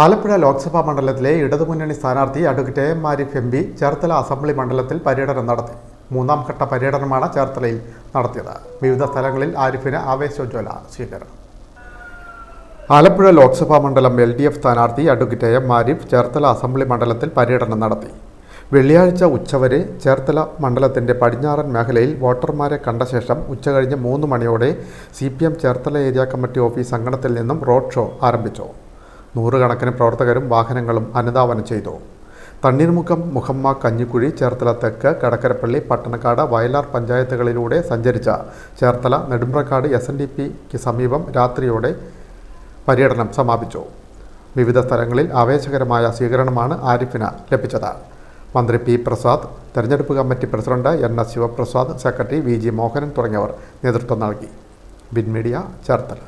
ആലപ്പുഴ ലോക്സഭാ മണ്ഡലത്തിലെ ഇടതുമുന്നണി സ്ഥാനാർത്ഥി advocate A Arif M P Cherthala assembly മണ്ഡലത്തിൽ പര്യടനം നടത്തി. മൂന്നാം ഘട്ട പര്യടനമാണ് ചേർത്തലയിൽ നടത്തിയത്. വിവിധ സ്ഥലങ്ങളിൽ ആരിഫിന് ആവേശോജ്വല സ്വീകരണം. ആലപ്പുഴ ലോക്സഭാ മണ്ഡലം എൽ ഡി എഫ് സ്ഥാനാർത്ഥി advocate M Arif Cherthala assembly മണ്ഡലത്തിൽ പര്യടനം നടത്തി. വെള്ളിയാഴ്ച ഉച്ചവരെ ചേർത്തല മണ്ഡലത്തിന്റെ പടിഞ്ഞാറൻ മേഖലയിൽ വോട്ടർമാരെ കണ്ട ശേഷം ഉച്ചകഴിഞ്ഞ് മൂന്ന് മണിയോടെ C P M Cherthala area committee office അങ്കണത്തിൽ നിന്നും റോഡ് ഷോ ആരംഭിച്ചു. നൂറുകണക്കിന് പ്രവർത്തകരും വാഹനങ്ങളും അനുധാവനം ചെയ്തു. തണ്ണീർമുഖം മുഹമ്മ കഞ്ഞിക്കുഴി ചേർത്തല തെക്ക് കടക്കരപ്പള്ളി പട്ടണക്കാട് വയലാർ പഞ്ചായത്തുകളിലൂടെ സഞ്ചരിച്ച Cherthala Nedumbrakkad S N D പിക്ക് സമീപം രാത്രിയോടെ പര്യടനം സമാപിച്ചു. വിവിധ സ്ഥലങ്ങളിൽ ആവേശകരമായ സ്വീകരണമാണ് ആരിഫിന് ലഭിച്ചത്. മന്ത്രി പി പ്രസാദ് തെരഞ്ഞെടുപ്പ് committee president N S Sivaprasad secretary V G Mohanan തുടങ്ങിയവർ നേതൃത്വം നൽകി. ബിൻ മീഡിയ ചേർത്തല.